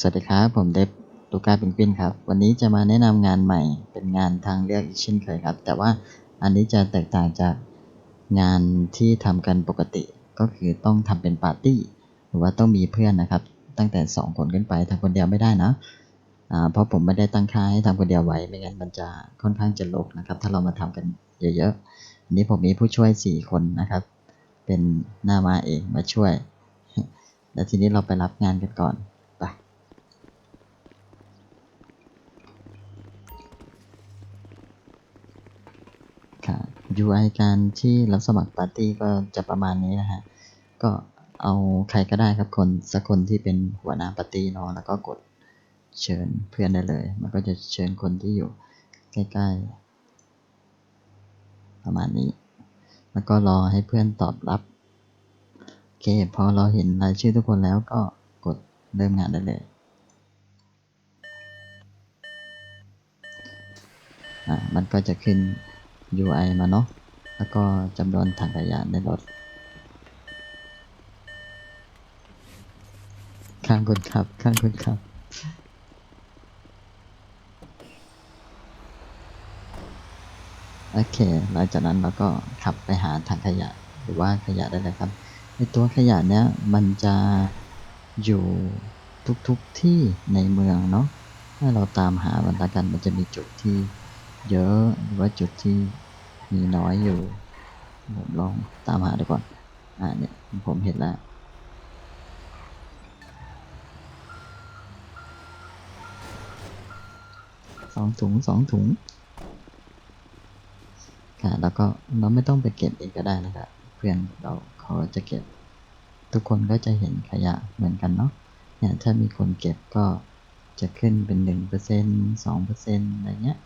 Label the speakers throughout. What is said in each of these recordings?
Speaker 1: สวัสดีครับ ผมเดฟลูก้าเป็นกวินครับ วันนี้จะมาแนะนำงานใหม่ เป็นงานทางเลือกอีกเช่นเคยครับ แต่ว่าอันนี้จะแตกต่างจากงานที่ทำกันปกติ ก็คือต้องทำเป็นปาร์ตี้ หรือว่าต้องมีเพื่อนนะครับ ตั้งแต่ 2 คนขึ้นไปทำคนเดียวไม่ได้นะเพราะผมไม่ได้ตั้งค่าให้ทำคนเดียวไว้ ไม่งั้นมันจะค่อนข้างจะลกนะครับ ถ้าเรามาทำกันเยอะๆอันนี้ผมมีผู้ช่วย 4 คนนะครับ เป็นหน้ามาเองมาช่วย แล้วทีนี้เราไปรับงานกันก่อน ไป ค่ะ UI การที่รับสมัครปาร์ตี้ก็จะประมาณนี้นะฮะ ก็เอาใครก็ได้ครับคนสักคนที่เป็นหัวหน้าปาร์ตี้เนาะแล้วก็กดเชิญเพื่อนได้เลย มันก็จะเชิญคนที่อยู่ใกล้ๆ ประมาณนี้ แล้วก็รอให้เพื่อนตอบรับโอเคพอเราเห็นรายชื่อทุกคนแล้วก็กดเริ่มงานได้เลยอ่ามันก็จะขึ้น UI มาเนาะ แล้วก็จำนวนถังขยะในรถข้างคนขับ ข้างคนขับ โอเค หลังจากนั้นเราก็ขับไปหาถังขยะ หรือว่าขยะได้เลยครับ ในตัวขยะเนี้ยมันจะอยู่ทุกๆทที่ในเมืองเนาะ ถ้าเราตามหามันละกันมันจะมีจุดที่ เยอะหรือว่าจุดที่มีน้อยอยู่ ผมลองตามหาดูก่อน อ่าเนี่ยผมเห็นแล้วสองถุงสองถุงค่ะแล้วก็เราไม่ต้องไปเก็บเองก็ได้นะครับเพื่อนเราเขาจะเก็บ ทุกคนก็จะเห็นขยะเหมือนกันเนาะเนี่ยถ้ามีคนเก็บก็จะขึ้นเป็นหนึ่งเปอร์เซ็นสองเปอร์เซ็นอะไรเงี้ย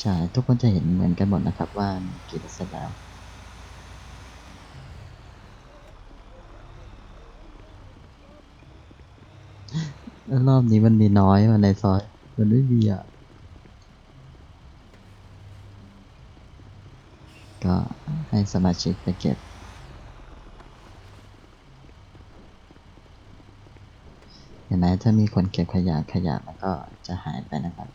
Speaker 1: ใช่ ทุกคนจะเห็นเหมือนกันหมดนะครับว่ากี่เปอร์เซ็นต์แล้วรอบนี้มันมีน้อยมาในซอย มันไม่มีอะ ก็ให้สมาชิกไปเก็บ เห็นไหมถ้ามีคนเก็บขยะขยะมันก็จะหายไปนะครับ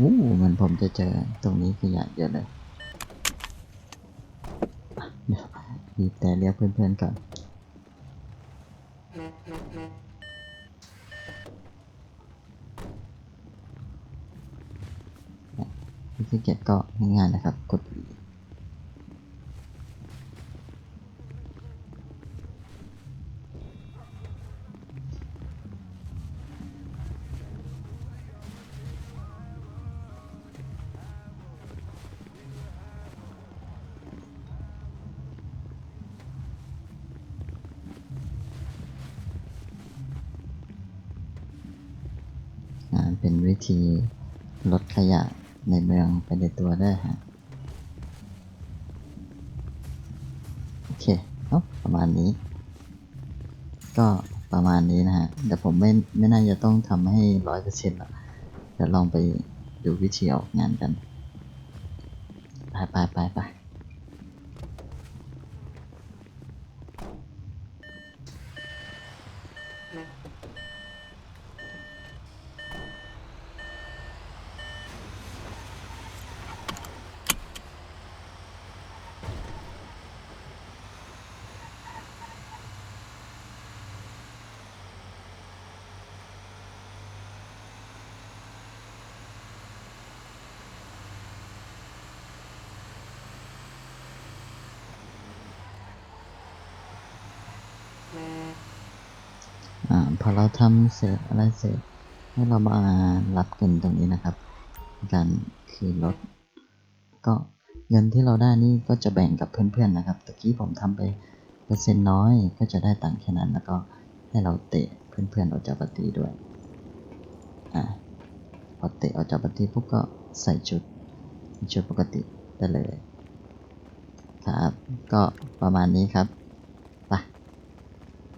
Speaker 1: วู้มันผมจะเจอตรงนี้ขยะเยอะเลยเดี๋ยวบีบแต่เรียกเพื่อนๆก่อนวิธีเก็บก็ง่ายๆนะครับ กด เป็นวิธีลดขยะในเมืองไปในตัวได้ฮะ โอเคเนาะประมาณนี้ ก็ประมาณนี้นะฮะ แต่ผมไม่ไม่น่าจะต้องทำให้ร้อยเปอร์เซ็นต์หรอกเดี๋ยวลองไปดูวิธีออกงานกัน ไปไปไปไป อ่า พอเราทำเสร็จอะไรเสร็จ ให้เรามารับเงินตรงนี้นะครับการคืนรถก็เงินที่เราได้นี่ก็จะแบ่งกับเพื่อนๆนะครับตะกี้ผมทำไปเปอร์เซ็นต์น้อยก็จะได้ตังค์แค่นั้นแล้วก็ให้เราเตะเพื่อนๆออกจากปาร์ตี้ด้วยอ่าอเตะออกจากปาร์ตี้ปุ๊บก็ใส่ชุดชุดปกติได้เลยครับ ก็ประมาณนี้ครับไป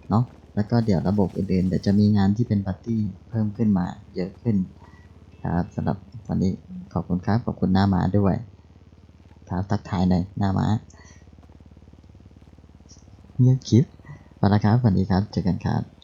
Speaker 1: เนาะ แล้วก็เดี๋ยวระบบอื่นๆเดี๋ยวจะมีงานที่เป็นปาร์ตี้เพิ่มขึ้นมาเยอะขึ้นครับสำหรับวันนี้ขอบคุณครับขอบคุณหน้าม้าด้วยครับทักทายหน่อยหน้าม้าเงียบคลิปไปแล้วครับวันนี้ครับเจอกันครับ